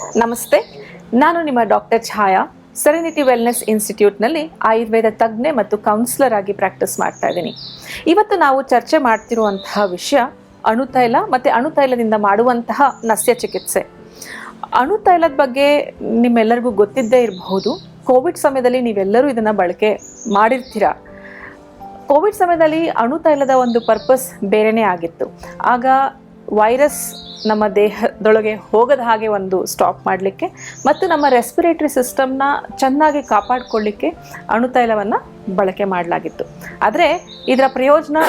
ನಮಸ್ತೆ, ನಾನು ನಿಮ್ಮ ಡಾಕ್ಟರ್ ಛಾಯಾ ಸೆರೆನಿಟಿ ವೆಲ್ನೆಸ್ ಇನ್ಸ್ಟಿಟ್ಯೂಟ್ನಲ್ಲಿ ಆಯುರ್ವೇದ ತಜ್ಞೆ ಮತ್ತು ಕೌನ್ಸಿಲರ್ ಆಗಿ ಪ್ರಾಕ್ಟೀಸ್ ಮಾಡ್ತಾ ಇದ್ದೀನಿ. ಇವತ್ತು ನಾವು ಚರ್ಚೆ ಮಾಡ್ತಿರುವಂತಹ ವಿಷಯ ಅಣುತೈಲ ಮತ್ತು ಅಣುತೈಲದಿಂದ ಮಾಡುವಂತಹ ನಸ್ಯ ಚಿಕಿತ್ಸೆ ಅಣುತೈಲದ ಬಗ್ಗೆ ನಿಮ್ಮೆಲ್ಲರಿಗೂ ಗೊತ್ತಿದ್ದೇ ಇರಬಹುದು. ಕೋವಿಡ್ ಸಮಯದಲ್ಲಿ ನೀವೆಲ್ಲರೂ ಇದನ್ನು ಬಳಕೆ ಮಾಡಿರ್ತೀರ? ಕೋವಿಡ್ ಸಮಯದಲ್ಲಿ ಅಣುತೈಲದ ಒಂದು ಪರ್ಪಸ್ ಬೇರೆಯೇ ಆಗಿತ್ತು. ಆಗ ವೈರಸ್ ನಮ್ಮ ದೇಹದೊಳಗೆ ಹೋಗದ ಹಾಗೆ ಒಂದು ಸ್ಟಾಪ್ ಮಾಡಲಿಕ್ಕೆ ಮತ್ತು ನಮ್ಮ ರೆಸ್ಪಿರೇಟರಿ ಸಿಸ್ಟಮ್ನ ಚೆನ್ನಾಗಿ ಕಾಪಾಡಿಕೊಳ್ಳಿಕ್ಕೆ ಅಣುತೈಲವನ್ನು ಬಳಕೆ ಮಾಡಲಾಗಿತ್ತು. ಆದರೆ ಇದರ ಪ್ರಯೋಜನ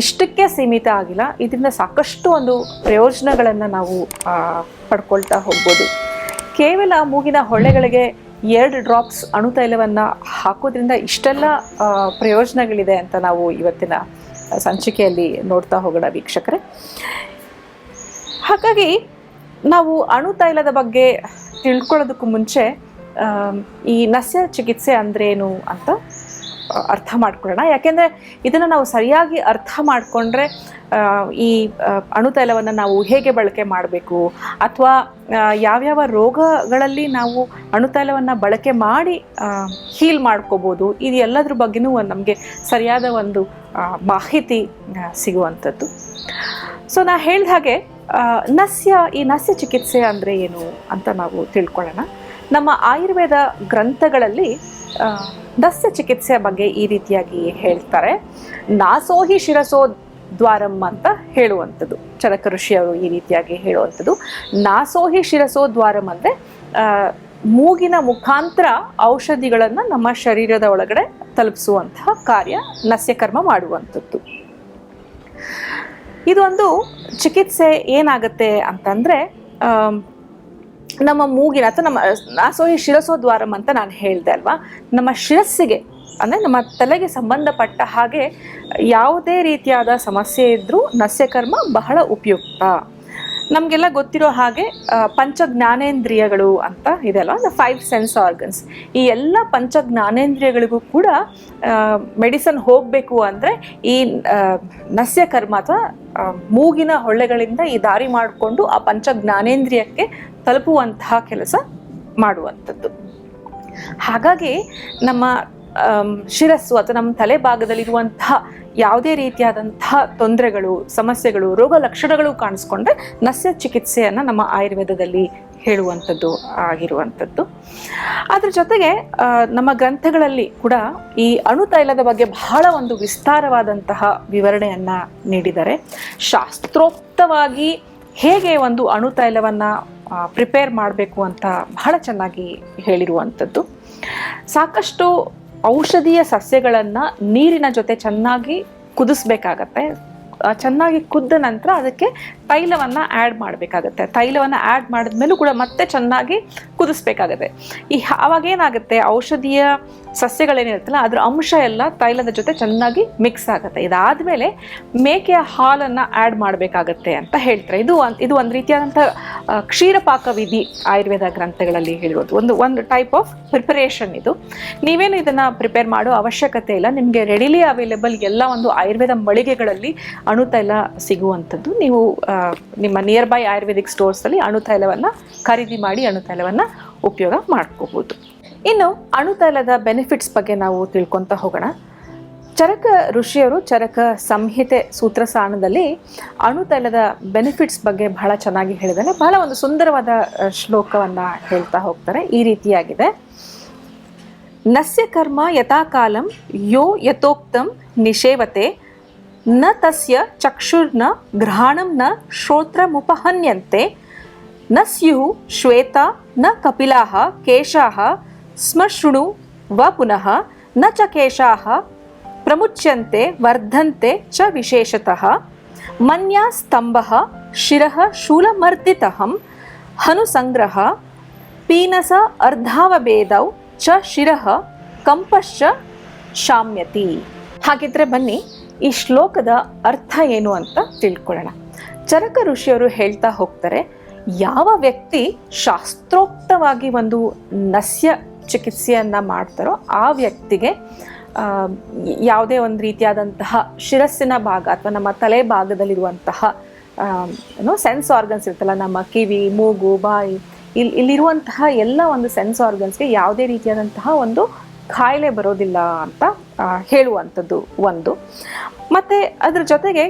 ಇಷ್ಟಕ್ಕೆ ಸೀಮಿತ ಆಗಿಲ್ಲ. ಇದರಿಂದ ಸಾಕಷ್ಟು ಒಂದು ಪ್ರಯೋಜನಗಳನ್ನು ನಾವು ಪಡ್ಕೊಳ್ತಾ ಹೋಗ್ಬೋದು. ಕೇವಲ ಮೂಗಿನ ಹೊಳ್ಳೆಗಳಿಗೆ ಎರಡು ಡ್ರಾಪ್ಸ್ ಅಣುತೈಲವನ್ನು ಹಾಕೋದ್ರಿಂದ ಇಷ್ಟೆಲ್ಲ ಪ್ರಯೋಜನಗಳಿದೆ ಅಂತ ನಾವು ಇವತ್ತಿನ ಸಂಚಿಕೆಯಲ್ಲಿ ನೋಡ್ತಾ ಹೋಗೋಣ ವೀಕ್ಷಕರೇ. ಹಾಗಾಗಿ ನಾವು ಅಣು ತೈಲದ ಬಗ್ಗೆ ತಿಳ್ಕೊಳ್ಳೋದಕ್ಕೂ ಮುಂಚೆ ಈ ನಸ್ಯ ಚಿಕಿತ್ಸೆ ಅಂದ್ರೇನು ಅಂತ ಅರ್ಥ ಮಾಡ್ಕೊಳ್ಳೋಣ. ಯಾಕೆಂದರೆ ಇದನ್ನು ನಾವು ಸರಿಯಾಗಿ ಅರ್ಥ ಮಾಡಿಕೊಂಡ್ರೆ ಈ ಅಣು ಅಣುತೈಲವನ್ನು ನಾವು ಹೇಗೆ ಬಳಕೆ ಮಾಡಬೇಕು? ಅಥವಾ ಯಾವ್ಯಾವ ರೋಗಗಳಲ್ಲಿ ನಾವು ಅಣುತೈಲವನ್ನು ಬಳಕೆ ಮಾಡಿ ಹೀಲ್ ಮಾಡ್ಕೋಬೋದು? ಇದು ಎಲ್ಲದ್ರ ಬಗ್ಗೆನೂ ಒಂದು ನಮಗೆ ಸರಿಯಾದ ಒಂದು ಮಾಹಿತಿ ಸಿಗುವಂಥದ್ದು. ಸೊ ನಾ ಹೇಳಿದ ಹಾಗೆ ನಸ್ಯ, ಈ ನಸ್ಯ ಚಿಕಿತ್ಸೆ ಅಂದರೆ ಏನು ಅಂತ ನಾವು ತಿಳ್ಕೊಳ್ಳೋಣ. ನಮ್ಮ ಆಯುರ್ವೇದ ಗ್ರಂಥಗಳಲ್ಲಿ ನಸ್ಯ ಚಿಕಿತ್ಸೆಯ ಬಗ್ಗೆ ಈ ರೀತಿಯಾಗಿ ಹೇಳ್ತಾರೆ. ನಾಸೋಹಿ ಶಿರಸೋ ದ್ವಾರಂ ಅಂತ ಹೇಳುವಂಥದ್ದು. ಚರಕ ಋಷಿಯವರು ಈ ರೀತಿಯಾಗಿ ಹೇಳುವಂಥದ್ದು. ನಾಸೋಹಿ ಶಿರಸೋ ದ್ವಾರಂ ಅಂದರೆ ಮೂಗಿನ ಮುಖಾಂತರ ಔಷಧಿಗಳನ್ನು ನಮ್ಮ ಶರೀರದ ಒಳಗಡೆ ತಲುಪಿಸುವಂತಹ ಕಾರ್ಯ, ನಸ್ಯಕರ್ಮ ಮಾಡುವಂಥದ್ದು. ಇದೊಂದು ಚಿಕಿತ್ಸೆ ಏನಾಗುತ್ತೆ ಅಂತಂದರೆ ನಮ್ಮ ಮೂಗಿನ ಅಥವಾ ನಮ್ಮ ನಾಸೋಹಿ ಶಿರಸೋದ್ವಾರಂ ಅಂತ ನಾನು ಹೇಳಿದೆ ಅಲ್ವಾ? ನಮ್ಮ ಶಿರಸ್ಸಿಗೆ, ಅಂದರೆ ನಮ್ಮ ತಲೆಗೆ ಸಂಬಂಧಪಟ್ಟ ಹಾಗೆ ಯಾವುದೇ ರೀತಿಯಾದ ಸಮಸ್ಯೆ ಇದ್ದರೂ ನಸ್ಯಕರ್ಮ ಬಹಳ ಉಪಯುಕ್ತ. ನಮಗೆಲ್ಲ ಗೊತ್ತಿರೋ ಹಾಗೆ ಪಂಚ ಜ್ಞಾನೇಂದ್ರಿಯಗಳು ಅಂತ ಇದೆ ಅಲ್ವಾ? ದ ಫೈವ್ ಸೆನ್ಸ್ ಆರ್ಗನ್ಸ್ ಈ ಎಲ್ಲ ಪಂಚ ಜ್ಞಾನೇಂದ್ರಿಯಗಳಿಗೂ ಕೂಡ ಮೆಡಿಸನ್ ಹೋಗಬೇಕು ಅಂದರೆ ಈ ನಸ್ಯ ನಸ್ಯಕರ್ಮ ಅಥವಾ ಮೂಗಿನ ಹೊಳ್ಳೆಗಳಿಂದ ಈ ದಾರಿ ಮಾಡಿಕೊಂಡು ಆ ಪಂಚ ಜ್ಞಾನೇಂದ್ರಿಯಕ್ಕೆ ತಲುಪುವಂತಹ ಕೆಲಸ ಮಾಡುವಂಥದ್ದು. ಹಾಗಾಗಿ ನಮ್ಮ ಶಿರಸ್ಸು ಅಥವಾ ನಮ್ಮ ತಲೆ ಭಾಗದಲ್ಲಿರುವಂತಹ ಯಾವುದೇ ರೀತಿಯಾದಂತಹ ತೊಂದರೆಗಳು, ಸಮಸ್ಯೆಗಳು, ರೋಗ ಲಕ್ಷಣಗಳು ಕಾಣಿಸ್ಕೊಂಡ್ರೆ ನಸ್ಯ ಚಿಕಿತ್ಸೆಯನ್ನು ನಮ್ಮ ಆಯುರ್ವೇದದಲ್ಲಿ ಹೇಳುವಂಥದ್ದು ಆಗಿರುವಂಥದ್ದು. ಅದರ ಜೊತೆಗೆ ನಮ್ಮ ಗ್ರಂಥಗಳಲ್ಲಿ ಕೂಡ ಈ ಅಣುತೈಲದ ಬಗ್ಗೆ ಬಹಳ ಒಂದು ವಿಸ್ತಾರವಾದಂತಹ ವಿವರಣೆಯನ್ನು ನೀಡಿದ್ದಾರೆ. ಶಾಸ್ತ್ರೋಕ್ತವಾಗಿ ಹೇಗೆ ಒಂದು ಅಣುತೈಲವನ್ನು ಪ್ರಿಪೇರ್ ಮಾಡಬೇಕು ಅಂತ ಬಹಳ ಚೆನ್ನಾಗಿ ಹೇಳಿರುವಂಥದ್ದು. ಸಾಕಷ್ಟು ಔಷಧೀಯ ಸಸ್ಯಗಳನ್ನು ನೀರಿನ ಜೊತೆ ಚೆನ್ನಾಗಿ ಕುದಿಸ್ಬೇಕಾಗತ್ತೆ. ಚೆನ್ನಾಗಿ ಕುದ್ದ ನಂತರ ಅದಕ್ಕೆ ತೈಲವನ್ನು ಆ್ಯಡ್ ಮಾಡಬೇಕಾಗತ್ತೆ. ತೈಲವನ್ನು ಆ್ಯಡ್ ಮಾಡಿದ್ಮೇಲೂ ಕೂಡ ಮತ್ತೆ ಚೆನ್ನಾಗಿ ಕುದಿಸ್ಬೇಕಾಗತ್ತೆ. ಈ ಆವಾಗೇನಾಗುತ್ತೆ ಔಷಧೀಯ ಸಸ್ಯಗಳೇನಿರುತ್ತಲ್ಲ, ಅದರ ಅಂಶ ಎಲ್ಲ ತೈಲದ ಜೊತೆ ಚೆನ್ನಾಗಿ ಮಿಕ್ಸ್ ಆಗುತ್ತೆ. ಇದಾದಮೇಲೆ ಮೇಕೆಯ ಹಾಲನ್ನು ಆ್ಯಡ್ ಮಾಡಬೇಕಾಗತ್ತೆ ಅಂತ ಹೇಳ್ತಾರೆ. ಇದು ಒಂದು ಇದು ಒಂದು ರೀತಿಯಾದಂಥ ಕ್ಷೀರಪಾಕ ವಿಧಿ ಆಯುರ್ವೇದ ಗ್ರಂಥಗಳಲ್ಲಿ ಹೇಳಿರೋದು ಒಂದು ಒಂದು ಟೈಪ್ ಆಫ್ ಪ್ರಿಪರೇಷನ್ ಇದು. ನೀವೇನು ಇದನ್ನು ಪ್ರಿಪೇರ್ ಮಾಡೋ ಅವಶ್ಯಕತೆ ಇಲ್ಲ. ನಿಮಗೆ ರೆಡಿಲಿ ಅವೈಲೇಬಲ್ ಎಲ್ಲ ಒಂದು ಆಯುರ್ವೇದ ಮಳಿಗೆಗಳಲ್ಲಿ ಅಣುತೈಲ ಸಿಗುವಂಥದ್ದು ನೀವು ನಿಮ್ಮ ನಿಯರ್ ಬೈ ಆಯುರ್ವೇದಿಕ್ ಸ್ಟೋರ್ಸಲ್ಲಿ ಅಣುತೈಲವನ್ನು ಖರೀದಿ ಮಾಡಿ ಅಣುತೈಲವನ್ನು ಉಪಯೋಗ ಮಾಡ್ಕೋಬೋದು. ಇನ್ನು ಅಣುತೈಲದ ಬೆನಿಫಿಟ್ಸ್ ಬಗ್ಗೆ ನಾವು ತಿಳ್ಕೊತಾ ಹೋಗೋಣ. ಚರಕ ಋಷಿಯವರು ಚರಕ ಸಂಹಿತೆ ಸೂತ್ರಸಾರಣದಲ್ಲಿ ಅಣುತೈಲದ ಬೆನಿಫಿಟ್ಸ್ ಬಗ್ಗೆ ಬಹಳ ಚೆನ್ನಾಗಿ ಹೇಳಿದ್ದಾರೆ. ಬಹಳ ಒಂದು ಸುಂದರವಾದ ಶ್ಲೋಕವನ್ನು ಶ್ಲೋಕವನ್ನ ಹೇಳ್ತಾ ಹೋಗ್ತಾರೆ. ಈ ರೀತಿಯಾಗಿದೆ. ನಸ್ಯ ಕರ್ಮ ಯಥಾಕಾಲಂ ಯೋ ಯಥೋಕ್ತಂ ನಿಷೇವತೆ ನ ತಸ್ಯ ಚಕ್ಷುರ್ನ ಗ್ರಹಣಂ ನ ಶ್ರೋತ್ರಮುಪಹನ್ಯಂತೆ. ನ ಸ್ಯುಃ ಶ್ವೇತ, ನ ಕಪಿಲಾಹ, ಕೇಶಾಹ, ಸ್ಮಶೃಣು ವ ಪುನಃ, ನ ಚ ಕೇಶಾಹ, ಪ್ರಮುಚ್ಯಂತೆ, ವರ್ಧಂತೆ ಚ ವಿಶೇಷತಃ. ಮನ್ಯಾ ಸ್ತಂಭಃ, ಶಿರಃ ಶೂಲಮರ್ದಿತಹಂ ಹನುಸಂಗ್ರಹ, ಪೀನಸ ಅರ್ಧಾವಭೇದೌ ಚ ಶಿರಃ, ಕಂಪಶ್ಚ ಶಾಮ್ಯತಿ. ಹಾಗಿದ್ರೆ ಬನ್ನಿ ಈ ಶ್ಲೋಕದ ಅರ್ಥ ಏನು ಅಂತ ತಿಳ್ಕೊಳ್ಳೋಣ. ಚರಕ ಋಷಿಯವರು ಹೇಳ್ತಾ ಹೋಗ್ತಾರೆ, ಯಾವ ವ್ಯಕ್ತಿ ಶಾಸ್ತ್ರೋಕ್ತವಾಗಿ ಒಂದು ನಸ್ಯ ಚಿಕಿತ್ಸೆಯನ್ನು ಮಾಡ್ತಾರೋ ಆ ವ್ಯಕ್ತಿಗೆ ಯಾವುದೇ ಒಂದು ರೀತಿಯಾದಂತಹ ಶಿರಸ್ಸಿನ ಭಾಗ ಅಥವಾ ನಮ್ಮ ತಲೆ ಭಾಗದಲ್ಲಿರುವಂತಹ ಏನು ಸೆನ್ಸ್ ಆರ್ಗನ್ಸ್ ಇರ್ತಲ್ಲ ನಮ್ಮ ಕಿವಿ, ಮೂಗು, ಬಾಯಿ ಇಲ್ಲಿ ಇಲ್ಲಿರುವಂತಹ ಎಲ್ಲ ಒಂದು ಸೆನ್ಸ್ ಆರ್ಗನ್ಸ್ಗೆ ಯಾವುದೇ ರೀತಿಯಾದಂತಹ ಒಂದು ಕಾಯಿಲೆ ಬರೋದಿಲ್ಲ ಅಂತ ಹೇಳುವಂಥದ್ದು ಒಂದು. ಮತ್ತು ಅದ್ರ ಜೊತೆಗೆ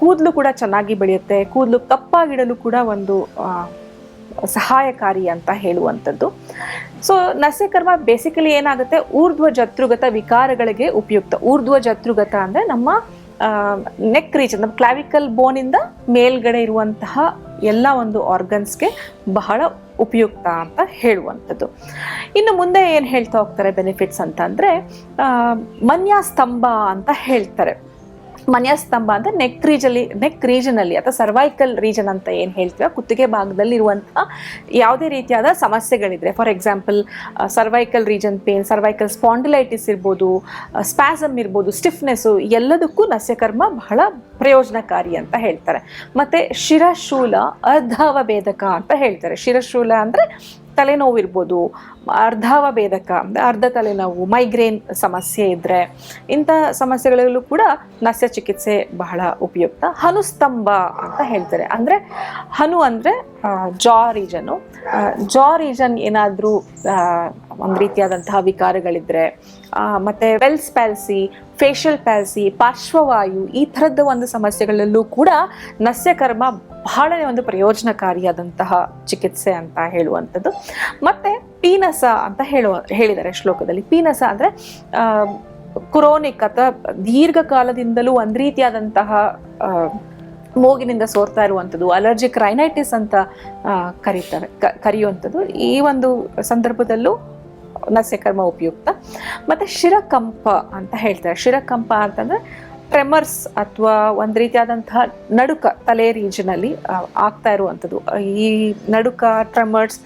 ಕೂದಲು ಕೂಡ ಚೆನ್ನಾಗಿ ಬೆಳೆಯುತ್ತೆ, ಕೂದಲು ಕಪ್ಪಾಗಿಡಲು ಕೂಡ ಒಂದು ಸಹಾಯಕಾರಿ ಅಂತ ಹೇಳುವಂಥದ್ದು. ಸೊ ನಸ್ಯಕರ್ಮ ಬೇಸಿಕಲಿ ಏನಾಗುತ್ತೆ? ಊರ್ಧ್ವ ಜತ್ರುಗತ ವಿಕಾರಗಳಿಗೆ ಉಪಯುಕ್ತ. ಊರ್ಧ್ವ ಜತ್ರುಗತ ಅಂದರೆ ನಮ್ಮ ನೆಕ್ ರೀಚ್ ನಮ್ಮ ಕ್ಲಾವಿಕಲ್ ಬೋನಿಂದ ಮೇಲ್ಗಡೆ ಇರುವಂತಹ ಎಲ್ಲ ಒಂದು ಆರ್ಗನ್ಸ್ಗೆ ಬಹಳ ಉಪಯುಕ್ತ ಅಂತ ಹೇಳುವಂಥದ್ದು. ಇನ್ನು ಮುಂದೆ ಏನು ಹೇಳ್ತಾ ಹೋಗ್ತಾರೆ ಬೆನಿಫಿಟ್ಸ್ ಅಂತ ಅಂದರೆ ಮನ್ಯಾಸ್ತಂಭ ಅಂತ ಹೇಳ್ತಾರೆ. ಮನ್ಯಾಸ್ತಂಭ ಅಂದರೆ ನೆಕ್ ರೀಜಲ್ಲಿ ನೆಕ್ ರೀಜನಲ್ಲಿ ಅಥವಾ ಸರ್ವೈಕಲ್ ರೀಜನ್ ಅಂತ ಏನು ಹೇಳ್ತೀವಿ, ಕುತ್ತಿಗೆ ಭಾಗದಲ್ಲಿ ಇರುವಂತಹ ಯಾವುದೇ ರೀತಿಯಾದ ಸಮಸ್ಯೆಗಳಿದ್ರೆ for example cervical region pain cervical spondylitis ಇರ್ಬೋದು ಸ್ಪ್ಯಾಸಮ್ ಇರ್ಬೋದು ಸ್ಟಿಫ್ನೆಸ್ಸು ಎಲ್ಲದಕ್ಕೂ ನಸ್ಯಕರ್ಮ ಬಹಳ ಪ್ರಯೋಜನಕಾರಿ ಅಂತ ಹೇಳ್ತಾರೆ. ಮತ್ತು ಶಿರಶೂಲ ಅರ್ಧಾವಭೇದಕ ಅಂತ ಹೇಳ್ತಾರೆ. ಶಿರಶೂಲ ಅಂದರೆ ತಲೆನೋವು ಇರ್ಬೋದು ಅರ್ಧಾವಭೇದಕ, ಅಂದರೆ ಅರ್ಧ ತಲೆನೋವು, ಮೈಗ್ರೇನ್ ಸಮಸ್ಯೆ ಇದ್ದರೆ ಇಂಥ ಸಮಸ್ಯೆಗಳಲ್ಲೂ ಕೂಡ ನಸ್ಯ ಚಿಕಿತ್ಸೆ ಬಹಳ ಉಪಯುಕ್ತ. ಹನುಸ್ತಂಭ ಅಂತ ಹೇಳ್ತಾರೆ. ಅಂದರೆ ಹನು ಅಂದರೆ ಜಾ ರೀಜನು ಜಾ ರೀಜನ್ ಏನಾದರೂ ಒಂದು ರೀತಿಯಾದಂತಹ ವಿಕಾರಗಳಿದ್ದರೆ ಮತ್ತೆ ವೆಲ್ಸ್ ಪ್ಯಾಲ್ಸಿ ಫೇಶಿಯಲ್ ಪ್ಯಾಸಿ ಪಾರ್ಶ್ವವಾಯು ಈ ಥರದ ಒಂದು ಸಮಸ್ಯೆಗಳಲ್ಲೂ ಕೂಡ ನಸ್ಯಕರ್ಮ ಬಹಳನೇ ಒಂದು ಪ್ರಯೋಜನಕಾರಿಯಾದಂತಹ ಚಿಕಿತ್ಸೆ ಅಂತ ಹೇಳುವಂಥದ್ದು. ಮತ್ತೆ ಪೀನಸ ಅಂತ ಹೇಳುವ, ಹೇಳಿದ್ದಾರೆ ಶ್ಲೋಕದಲ್ಲಿ. ಪೀನಸ ಅಂದರೆ ಕ್ರೋನಿಕ್ ಅಥವಾ ದೀರ್ಘಕಾಲದಿಂದಲೂ ಒಂದು ರೀತಿಯಾದಂತಹ ಮೂಗಿನಿಂದ ಸೋರ್ತಾ ಇರುವಂಥದ್ದು, ಅಲರ್ಜಿಕ್ ರೈನೈಟಿಸ್ ಅಂತ ಕರೀತಾರೆ ಕರೆಯುವಂಥದ್ದು. ಈ ಒಂದು ಸಂದರ್ಭದಲ್ಲೂ ನಸ್ಯಕರ್ಮ ಉಪಯುಕ್ತ. ಮತ್ತು ಶಿರಕಂಪ ಅಂತ ಹೇಳ್ತಾರೆ. ಶಿರಕಂಪ ಅಂತಂದರೆ ಟ್ರೆಮರ್ಸ್ ಅಥವಾ ಒಂದು ರೀತಿಯಾದಂತಹ ನಡುಕ ತಲೆ ರೀಜನಲ್ಲಿ ಆಗ್ತಾ ಇರುವಂಥದ್ದು. ಈ ನಡುಕ ಟ್ರೆಮರ್ಸ್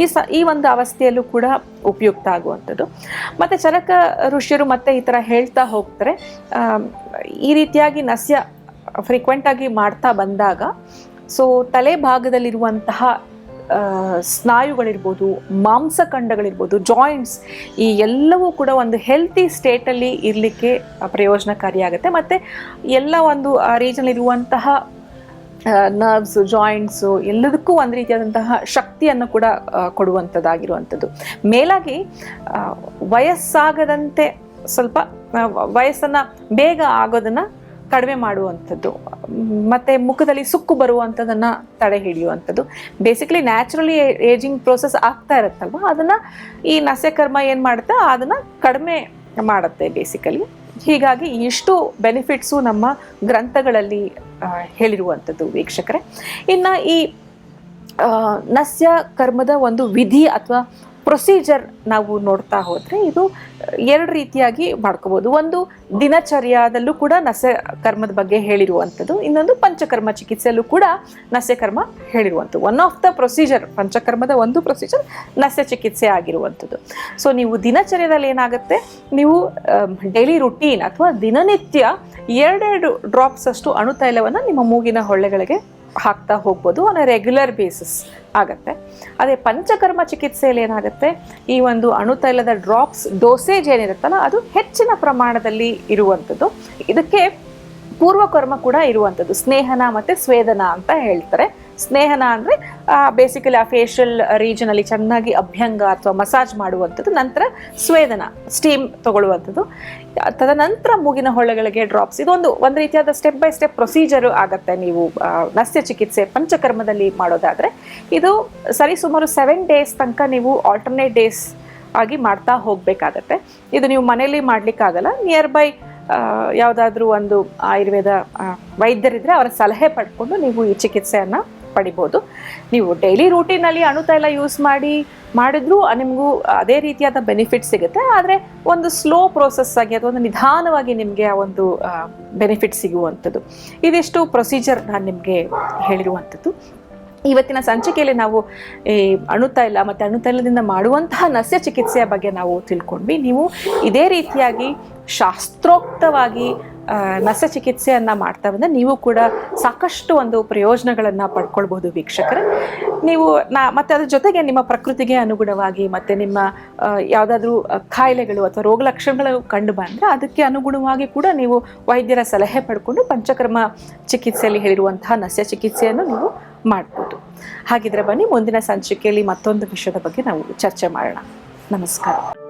ಈ ಸ, ಈ ಒಂದು ಅವಸ್ಥೆಯಲ್ಲೂ ಕೂಡ ಉಪಯುಕ್ತ ಆಗುವಂಥದ್ದು. ಮತ್ತು ಚರಕ ಋಷಿಯರು ಮತ್ತೆ ಈ ಥರ ಹೇಳ್ತಾ ಹೋಗ್ತಾರೆ. ಈ ರೀತಿಯಾಗಿ ನಸ್ಯ ಫ್ರೀಕ್ವೆಂಟಾಗಿ ಮಾಡ್ತಾ ಬಂದಾಗ ಸೊ ತಲೆ ಭಾಗದಲ್ಲಿರುವಂತಹ ಸ್ನಾಯುಗಳಿರ್ಬೋದು, ಮಾಂಸಖಂಡಗಳಿರ್ಬೋದು ಜಾಯಿಂಟ್ಸ್ ಈ ಎಲ್ಲವೂ ಕೂಡ ಒಂದು ಹೆಲ್ತಿ ಸ್ಟೇಟಲ್ಲಿ ಇರಲಿಕ್ಕೆ ಪ್ರಯೋಜನಕಾರಿಯಾಗುತ್ತೆ. ಮತ್ತು ಎಲ್ಲ ಒಂದು, ಆ ರೀಜನ್ ಇರುವಂತಹ ನರ್ವ್ಸು ಜಾಯಿಂಟ್ಸು ಎಲ್ಲದಕ್ಕೂ ಒಂದು ರೀತಿಯಾದಂತಹ ಶಕ್ತಿಯನ್ನು ಕೂಡ ಕೊಡುವಂಥದ್ದಾಗಿರುವಂಥದ್ದು ಮೇಲಾಗಿ ವಯಸ್ಸಾಗದಂತೆ ಸ್ವಲ್ಪ ವಯಸ್ಸನ್ನು ಬೇಗ ಆಗೋದನ್ನು ಕಡಿಮೆ ಮಾಡುವಂಥದ್ದು, ಮತ್ತು ಮುಖದಲ್ಲಿ ಸುಕ್ಕು ಬರುವಂಥದ್ದನ್ನು ತಡೆ ಹಿಡಿಯುವಂಥದ್ದು. ಬೇಸಿಕಲಿ ನ್ಯಾಚುರಲಿ ಏಜಿಂಗ್ ಪ್ರೋಸೆಸ್ ಆಗ್ತಾ ಇರುತ್ತಲ್ವ? ಅದನ್ನು ಈ ನಸ್ಯಕರ್ಮ ಏನು ಮಾಡುತ್ತೆ? ಅದನ್ನು ಕಡಿಮೆ ಮಾಡುತ್ತೆ ಬೇಸಿಕಲಿ ಹೀಗಾಗಿ ಇಷ್ಟು ಬೆನಿಫಿಟ್ಸು ನಮ್ಮ ಗ್ರಂಥಗಳಲ್ಲಿ ಹೇಳಿರುವಂಥದ್ದು ವೀಕ್ಷಕರೇ. ಇನ್ನು ಈ ನಸ್ಯ ಕರ್ಮದ ಒಂದು ವಿಧಿ ಅಥವಾ ಪ್ರೊಸೀಜರ್ ನಾವು ನೋಡ್ತಾ ಹೋದರೆ ಇದು ಎರಡು ರೀತಿಯಾಗಿ ಮಾಡ್ಕೋಬೋದು. ಒಂದು ದಿನಚರ್ಯಾದಲ್ಲೂ ಕೂಡ ನಸೆ ಕರ್ಮದ ಬಗ್ಗೆ ಹೇಳಿರುವಂಥದ್ದು, ಇನ್ನೊಂದು ಪಂಚಕರ್ಮ ಚಿಕಿತ್ಸೆಯಲ್ಲೂ ಕೂಡ ನಸ್ಯಕರ್ಮ ಹೇಳಿರುವಂಥದ್ದು. ಒನ್ ಆಫ್ ದ ಪ್ರೊಸೀಜರ್ ಪಂಚಕರ್ಮದ ಒಂದು ಪ್ರೊಸೀಜರ್ ನಸ್ಯ ಚಿಕಿತ್ಸೆ ಆಗಿರುವಂಥದ್ದು. ಸೊ ನೀವು ದಿನಚರ್ಯದಲ್ಲಿ ಏನಾಗುತ್ತೆ? ನೀವು ಡೈಲಿ ರುಟೀನ್ ಅಥವಾ ದಿನನಿತ್ಯ ಎರಡೆರಡು ಡ್ರಾಪ್ಸ್ ಅಷ್ಟು ಅಣುತೈಲವನ್ನು ನಿಮ್ಮ ಮೂಗಿನ ಹೊಳ್ಳೆಗಳಿಗೆ ಹಾಕ್ತಾ ಹೋಗ್ಬೋದು ಆನ್ ರೆಗ್ಯುಲರ್ ಬೇಸಿಸ್ ಆಗುತ್ತೆ. ಅದೇ ಪಂಚಕರ್ಮ ಚಿಕಿತ್ಸೆಯಲ್ಲಿ ಏನಾಗುತ್ತೆ? ಈ ಒಂದು ಅಣುತೈಲದ ಡ್ರಾಪ್ಸ್ ಡೋಸೇಜ್ ಏನಿರುತ್ತಲ್ಲ, ಅದು ಹೆಚ್ಚಿನ ಪ್ರಮಾಣದಲ್ಲಿ ಇರುವಂಥದ್ದು. ಇದಕ್ಕೆ ಪೂರ್ವಕರ್ಮ ಕೂಡ ಇರುವಂಥದ್ದು. ಸ್ನೇಹನ ಮತ್ತು ಸ್ವೇದನ ಅಂತ ಹೇಳ್ತಾರೆ. ಸ್ನೇಹನ ಅಂದರೆ ಬೇಸಿಕಲಿ ಆ ಫೇಶಿಯಲ್ ರೀಜನಲ್ಲಿ ಚೆನ್ನಾಗಿ ಅಭ್ಯಂಗ ಅಥವಾ ಮಸಾಜ್ ಮಾಡುವಂಥದ್ದು, ನಂತರ ಸ್ವೇದನ ಸ್ಟೀಮ್ ತಗೊಳ್ಳುವಂಥದ್ದು. ತದನಂತರ ಮೂಗಿನ ಹೊಳೆಗಳಿಗೆ ಡ್ರಾಪ್ಸ್ ಇದೊಂದು ಒಂದು ರೀತಿಯಾದ ಸ್ಟೆಪ್ ಬೈ ಸ್ಟೆಪ್ ಪ್ರೊಸೀಜರು ಆಗುತ್ತೆ ನೀವು ನಸ್ಯ ಚಿಕಿತ್ಸೆ ಪಂಚಕರ್ಮದಲ್ಲಿ ಮಾಡೋದಾದರೆ. ಇದು ಸರಿ ಸುಮಾರು ಸೆವೆನ್ ಡೇಸ್ ತನಕ ನೀವು ಆಲ್ಟರ್ನೇಟ್ ಡೇಸ್ ಆಗಿ ಮಾಡ್ತಾ ಹೋಗಬೇಕಾಗತ್ತೆ. ಇದು ನೀವು ಮನೇಲಿ ಮಾಡಲಿಕ್ಕಾಗಲ್ಲ. ನಿಯರ್ ಬೈ ಯಾವುದಾದ್ರೂ ಒಂದು ಆಯುರ್ವೇದ ವೈದ್ಯರಿದ್ದರೆ ಅವರ ಸಲಹೆ ಪಡ್ಕೊಂಡು ನೀವು ಈ ಚಿಕಿತ್ಸೆಯನ್ನು ಪಡಿಬೋದು ನೀವು ಡೈಲಿ ರೂಟೀನಲ್ಲಿ ಅಣುತೈಲ ಯೂಸ್ ಮಾಡಿ, ಮಾಡಿದ್ರೂ ನಿಮಗೂ ಅದೇ ರೀತಿಯಾದ ಬೆನಿಫಿಟ್ ಸಿಗುತ್ತೆ. ಆದರೆ ಒಂದು ಸ್ಲೋ ಪ್ರೋಸೆಸ್ ಆಗಿ ಅಥವಾ ಒಂದು ನಿಧಾನವಾಗಿ ನಿಮಗೆ ಆ ಒಂದು ಬೆನಿಫಿಟ್ ಸಿಗುವಂಥದ್ದು. ಇದಿಷ್ಟು ಪ್ರೊಸೀಜರ್ ನಾನು ನಿಮಗೆ ಹೇಳಿರುವಂಥದ್ದು. ಇವತ್ತಿನ ಸಂಚಿಕೆಯಲ್ಲಿ ನಾವು, ಈ ಅಣುತೈಲ ಮತ್ತು ಅಣುತೈಲದಿಂದ ಮಾಡುವಂತಹ ನಸ್ಯ ಚಿಕಿತ್ಸೆಯ ಬಗ್ಗೆ ನಾವು ತಿಳ್ಕೊಂಡ್ವಿ. ನೀವು ಇದೇ ರೀತಿಯಾಗಿ ಶಾಸ್ತ್ರೋಕ್ತವಾಗಿ ನಸ್ಯ ಚಿಕಿತ್ಸೆಯನ್ನು ಮಾಡ್ತಾ ಬಂದರೆ ನೀವು ಕೂಡ ಸಾಕಷ್ಟು ಒಂದು ಪ್ರಯೋಜನಗಳನ್ನು ಪಡ್ಕೊಳ್ಬೋದು ವೀಕ್ಷಕರೇ. ನೀವು ನಾ, ಮತ್ತು ಅದ್ರ ಜೊತೆಗೆ ನಿಮ್ಮ ಪ್ರಕೃತಿಗೆ ಅನುಗುಣವಾಗಿ, ಮತ್ತು ನಿಮ್ಮ ಯಾವುದಾದ್ರೂ ಕಾಯಿಲೆಗಳು ಅಥವಾ ರೋಗ ಲಕ್ಷಣಗಳು ಕಂಡು ಬಂದರೆ ಅದಕ್ಕೆ ಅನುಗುಣವಾಗಿ ಕೂಡ ನೀವು ವೈದ್ಯರ ಸಲಹೆ ಪಡ್ಕೊಂಡು ಪಂಚಕರ್ಮ ಚಿಕಿತ್ಸೆಯಲ್ಲಿ ಹೇಳಿರುವಂತಹ ನಸ್ಯ ಚಿಕಿತ್ಸೆಯನ್ನು ನೀವು ಮಾಡ್ಬೋದು. ಹಾಗಿದ್ರೆ ಬನ್ನಿ ಮುಂದಿನ ಸಂಚಿಕೆಯಲ್ಲಿ ಮತ್ತೊಂದು ವಿಷಯದ ಬಗ್ಗೆ ನಾವು ಚರ್ಚೆ ಮಾಡೋಣ. ನಮಸ್ಕಾರ.